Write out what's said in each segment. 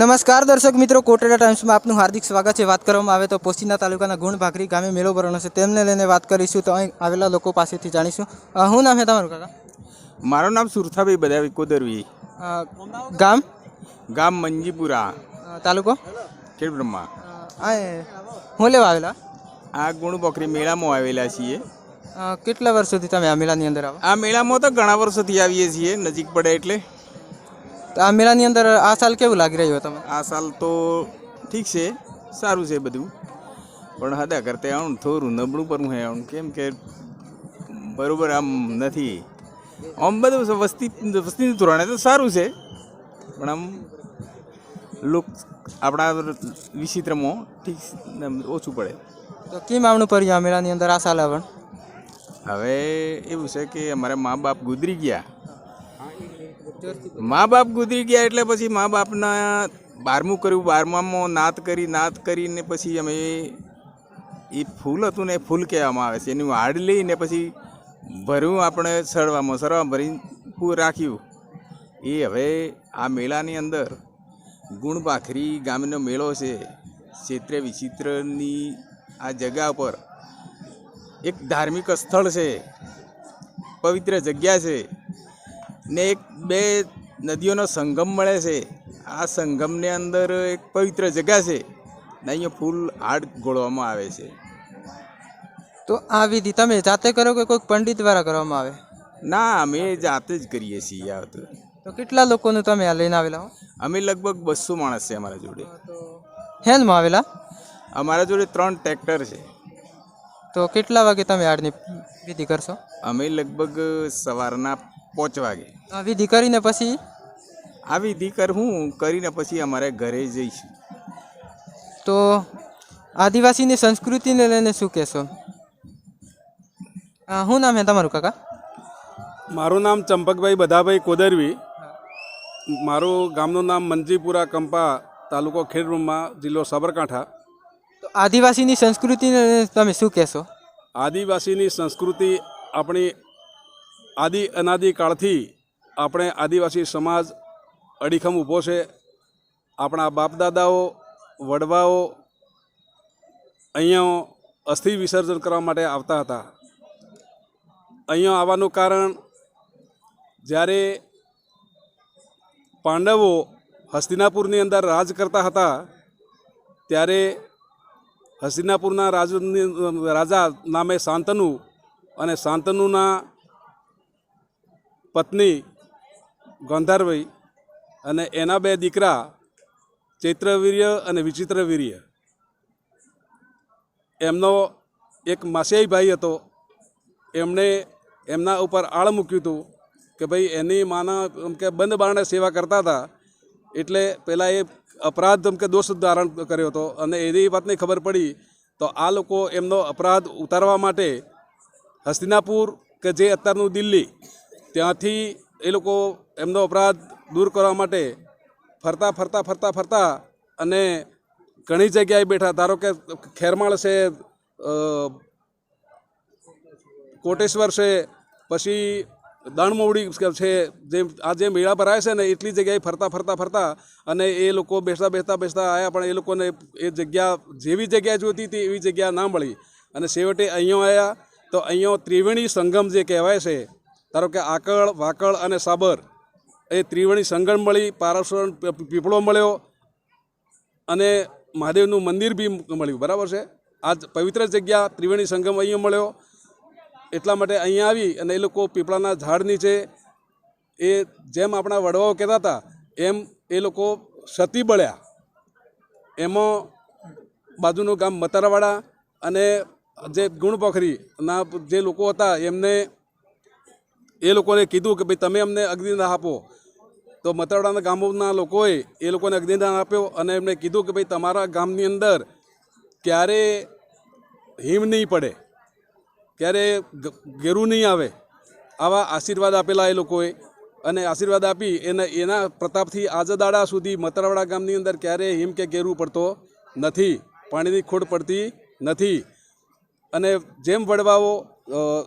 નમસ્કાર દર્શક મિત્રો કોટેડા ટાઈમ્સમાં આપનું હાર્દિક સ્વાગત છે. વાત કરવામાં આવે તો પોસ્તીના તાલુકાના ગુણ ભાખરી ગામે મેળો ભરવાનો છે. તેમને લઈને વાત કરીશું તો અહીં આવેલા લોકો પાસેથી જાણીશું. શું નામ છે તમારું કાકા? મારું નામ સુરથાભાઈ બધા કોદરવી. ગામ? ગામ મંજીપુરા. તાલુકો? ખેડબ્રહ્મા હું લેવા આવેલા? આ ગુણ ભાખરી મેળામાં આવેલા છીએ. કેટલા વર્ષોથી તમે આ મેળાની અંદર આવો? આ મેળામાં તો ઘણા વર્ષોથી આવીએ છીએ નજીક પડે એટલે. તો આ મેળાની અંદર આ સાલ કેવું લાગી રહ્યું તમે આ સાલ તો ઠીક છે સારું છે બધું. પણ હદા કરતા આવું થોડું નબળું પણ હે આવું કેમ કે બરોબર આમ નથી. આમ બધું વસ્તી વસ્તીનું ધોરણે તો સારું છે પણ આમ લોક આપણા વિચિત્રમાં ઠીક ઓછું પડે. તો કેમ આવણું પડ્યું આ મેળાની અંદર આ સાલ આવણ? હવે એવું છે કે અમારા મા બાપ ગુજરી ગયા. મા બાપ ગુજરી ગયા એટલે પછી મા બાપના બારમું કર્યું, બારમામાં નાત કરી, નાત કરીને પછી અમે એ ફૂલ હતું ને ફૂલ કહેવામાં આવે છે. એની વાડ લઈને પછી ભર્યું આપણે સળવામાં સરવામાં ભરીને પૂ રાખ્યું. એ હવે આ મેળાની અંદર ગુણપાખરી ગામનો મેળો છે. ક્ષેત્ર વિચિત્રની આ જગ્યા પર એક ધાર્મિક સ્થળ છે. પવિત્ર જગ્યા છે. ને એક બે નદીઓનો સંગમ મળે છે. આ સંગમની અંદર એક પવિત્ર જગ્યા છે ને અહીંયા ફૂલ હાડ ગોળવામાં આવે છે. તો આ વિધિ તમે જાતે કરો કે કોઈક પંડિત દ્વારા કરવામાં આવે? ના અમે જાતે જ કરીએ છીએ આ તો. તો કેટલા લોકોનું તમે આ લઈને આવેલા હો? અમે લગભગ બસો માણસ છે અમારા જોડે. હેન્ડમાં આવેલા? અમારા જોડે ત્રણ ટ્રેક્ટર છે. તો કેટલા વાગે તમે આડની વિધિ કરશો? અમે લગભગ સવારના પાંચ વાગે આવી દીકરીને પછી? આવી દીકર હું કરીને પછી અમારે ઘરે જઈશ. તો આદિવાસીની સંસ્કૃતિને લઈને શું કહેશો? આ શું નામ હે તમારું કાકા? મારું નામ ચંપકભાઈ બધાભાઈ કોદરવી. મારું ગામનું નામ મંજીપુરા કંપા તાલુકો ખેડરૂમમાં જિલ્લો સાબરકાંઠા. તો આદિવાસીની સંસ્કૃતિને તમે શું કહેશો? આદિવાસીની સંસ્કૃતિ આપણી આદિ અનાદિ કાળથી આપણે આદિવાસી સમાજ અડીખમ ઊભો છે. આપણા બાપદાદાઓ, વડવાઓ અહીંયા અસ્થિ વિસર્જન કરવા માટે આવતા હતા. અહીંયા આવવાનું કારણ, જ્યારે પાંડવો હસ્તિનાપુરની અંદર રાજ કરતા હતા, ત્યારે હસ્તિનાપુરના રાજની, રાજા નામે શાંતનુ અને શાંતનુના પત્ની ગંધારભાઈ અને એના બે દીકરા ચૈત્રવીર્ય અને વિચિત્રવીર્ય. એમનો એક માસિયાઈ ભાઈ હતો. એમણે એમના ઉપર આળ મૂક્યું હતું કે ભાઈ એની માના એમ કે બંધ બારણે સેવા કરતા હતા. એટલે પહેલાં એ અપરાધ કે દોષ ધારણ કર્યો હતો અને એની વાતની ખબર પડી તો આ લોકો એમનો અપરાધ ઉતારવા માટે હસ્તિનાપુર કે જે અત્યારનું દિલ્હી ત્યાંથી એ લોકો એમનો અપરાધ દૂર કરવા માટે ફરતા ફરતા ફરતા ફરતા અને ઘણી જગ્યાએ બેઠા. ધારો કે ખેરમાળ છે કોટેશ્વર છે, પછી દાણમોવડી છે જે, આ જે મેળા ભરાય છે ને, એટલી જગ્યાએ ફરતા ફરતા ફરતા અને એ લોકો બેસતા બેસતા બેસતા આવ્યા પણ એ લોકોને એ જગ્યા, જેવી જગ્યા જોઈતી હતી, એવી જગ્યા ના મળી. અને છેવટે અહીંયા આવ્યા તો અહીંયા ત્રિવેણી સંગમ જે કહેવાય છે ધારો કે આકળ, વાકળ અને સાબર એ ત્રિવેણી સંગમ મળી પારાસણ પીપળો મળ્યો અને મહાદેવનું મંદિર બી મળ્યું, બરાબર છે? આ પવિત્ર જગ્યા ત્રિવેણી સંગમ અહીંયા મળ્યો. એટલા માટે અહીંયા આવી અને એ લોકો પીપળાના ઝાડ નીચે એ જેમ આપણા વડવાઓ કહેતા હતા, એમ એ લોકો સતી બળ્યા. એમાં બાજુનું ગામ મતરવાડા અને જે ગુણપોખરીના જે લોકો હતા, એમને એ લોકોને કીધું કે ભાઈ તમે અમને અગ્નિદાન આપો. તો મતરડાના ગામોના લોકોએ એ લોકોને અગ્નિદાન આપ્યો અને એમને કીધું કે ભાઈ તમારા ગામની અંદર ક્યારે હિમ નહીં પડે, ક્યારે ગેરું નહીં આવે, આવા આશીર્વાદ આપેલા એ લોકોએ. અને આશીર્વાદ આપી એને, એના પ્રતાપથી આજદાડા સુધી મતરવાડા ગામની અંદર ક્યારે હિમ કે ગેરું પડતો નથી, પાણીની ખોટ પડતી નથી. અને જેમ વડવાઓ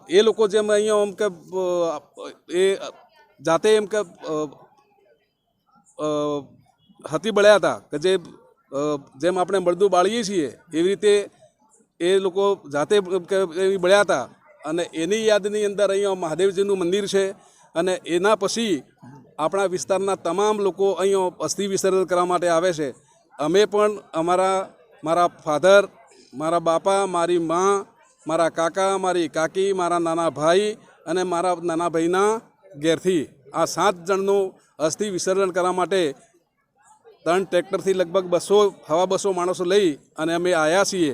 એ લોકો જેમ અહીંયા આમ કે એ જાતે એમ કે અ, બળ્યા હતા કે જે જેમ આપણે મળદું બાળીએ છીએ એવી રીતે એ લોકો જાતે એવી બળ્યા હતા. અને એની યાદની અંદર અહીંયા મહાદેવજીનું મંદિર છે અને એના પછી આપણા વિસ્તારના તમામ લોકો અહીંયા અસ્થિ વિસર્જન કરવા માટે આવે છે. અમે પણ અમારા મારા ફાધર મારા બાપા મારી મા મારા કાકા, મારી કાકી, મારા નાના ભાઈ અને મારા નાના ભાઈના ઘેરથી આ સાત જણનું અસ્થિ વિસર્જન કરવા માટે ત્રણ ટ્રેક્ટરથી લગભગ બસો, હવા બસો માણસો લઈ અને અમે આવ્યા છીએ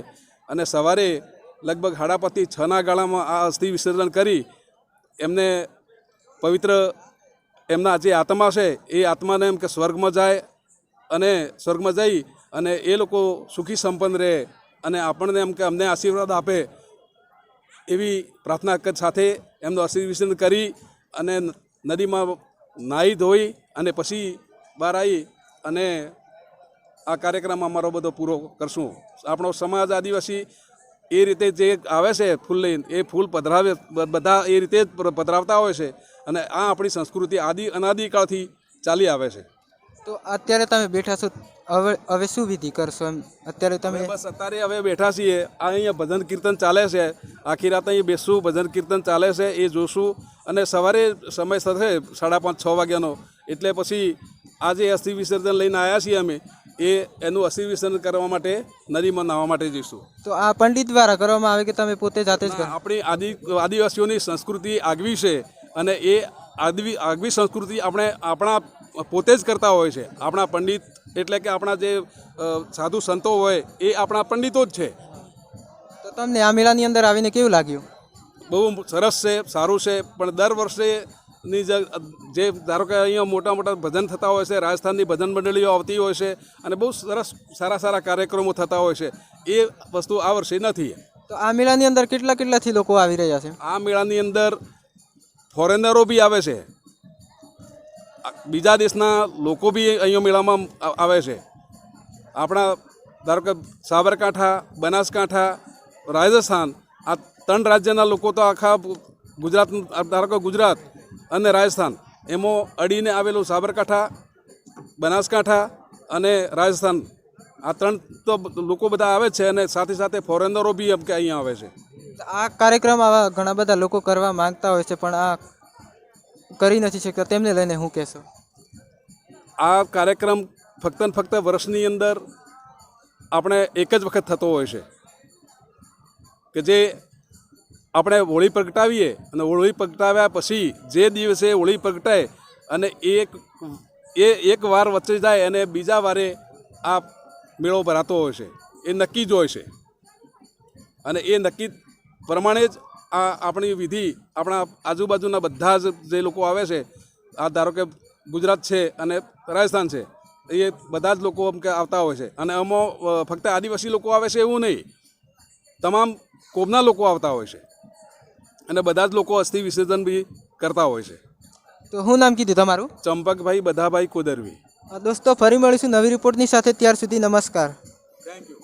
અને સવારે લગભગ હાડાપતિ છના ગાળામાં આ અસ્થિ વિસર્જન કરી એમને પવિત્ર એમના જે આત્મા છે એ આત્માને એમ કે સ્વર્ગમાં જાય અને સ્વર્ગમાં જઈ અને એ લોકો સુખી સંપન્ન રહે અને આપણને એમ કે અમને આશીર્વાદ આપે એવી પ્રાર્થના સાથે એમનું અસ્થિ વિસર્જન કરી અને નદીમાં નાહી ધોઈ અને પછી બહાર આવી અને આ કાર્યક્રમ અમારો બધો પૂરો કરશું. આપણો સમાજ આદિવાસી એ રીતે જે આવે છે ફૂલ લઈને, એ ફૂલ પધરાવે બધા એ રીતે જ પધરાવતા હોય છે અને આ આપણી સંસ્કૃતિ આદિ અનાદિકાળથી ચાલી આવે છે. તો અત્યારે તમે બેઠા છો હવે હવે શું વિધિ કરશો એમ? અત્યારે તમે બસ અત્યારે હવે બેઠા છીએ. આ અહીંયા ભજન કીર્તન ચાલે છે. આખી રાત અહીં બેસું ભજન કીર્તન ચાલે છે એ જોશું. અને સવારે સમય થશે સાડા પાંચ છ વાગ્યાનો. એટલે પછી આજે અસ્થિ વિસર્જન લઈને આવ્યા છીએ અમે. એ એનું અસ્થિ વિસર્જન કરવા માટે નદીમાં નાહવા માટે જઈશું. તો આ પંડિત દ્વારા કરવામાં આવે કે તમે પોતે જાતે જ આપણી આદિ આદિવાસીઓની સંસ્કૃતિ આગવી છે. અને એ આદિ આગવી સંસ્કૃતિ આપણે આપણા પોતે જ કરતા હોય છે. આપણા પંડિત એટલે કે આપણા જે સાધુ સંતો હોય એ આપણા પંડિતો જ છે. તો તમને આ મેળાની અંદર આવીને કેવું લાગ્યું? બહુ સરસ છે સારું છે પણ દર વર્ષે ની જે જે ધારો કે અહીંયા મોટા મોટા ભજન થતા હોય છે રાજસ્થાનની ભજન મંડળીઓ આવતી હોય છે અને બહુ સરસ સારા સારા કાર્યક્રમો થતા હોય છે એ વસ્તુ આ વર્ષે નથી. તો આ મેળાની અંદર કેટલા કેટલાથી લોકો આવી રહ્યા છે? આ મેળાની અંદર ફોરેનરો બી આવે છે. બીજા દેશના લોકો બી અહીંયા મેળામાં આવે છે. આપણા ધારો કે સાબરકાંઠા, બનાસકાંઠા, રાજસ્થાન, આ ત્રણ રાજ્યના લોકો તો આખા ગુજરાત, ધારો કે ગુજરાત અને રાજસ્થાન, એમાં અડીને આવેલું સાબરકાંઠા, બનાસકાંઠા અને રાજસ્થાન. આ ત્રણ તો લોકો બધા આવે છે અને સાથે સાથે ફોરેનરો બી અહીંયા આવે છે. આ કાર્યક્રમ આવા ઘણા બધા લોકો કરવા માંગતા હોય છે, પણ આ કરી નથી શકતા, તેમને લઈને હું કહેશો? આ કાર્યક્રમ ફક્ત ને ફક્ત વર્ષની અંદર આપણે એક જ વખત થતો હોય છે. કે જે આપણે હોળી પ્રગટાવીએ અને હોળી પ્રગટાવ્યા પછી જે દિવસે હોળી પ્રગટાય અને એક એ એક વાર વચ્ચે જાય અને બીજા વારે આ મેળો ભરાતો હોય છે, એ નક્કી જ હોય છે. અને એ નક્કી પ્રમાણે જ આ આપણી વિધિ આપણા આજુબાજુના બધા જ જે લોકો આવે છે આ ધારો કે ગુજરાત છે અને રાજસ્થાન છે એ બધા જ લોકો એમ કે આવતા હોય છે. અને આમાં ફક્ત આદિવાસી લોકો આવે છે એવું નહીં તમામ કોમના લોકો આવતા હોય છે. અને બધા જ લોકો અસ્થિ વિસર્જન બી કરતા હોય છે. તો હું નામ કીધું તમારું? ચંપકભાઈ બધાભાઈ કુદરવી. દોસ્તો ફરી મળીશું નવી રિપોર્ટની સાથે. ત્યાર સુધી નમસ્કાર. Thank you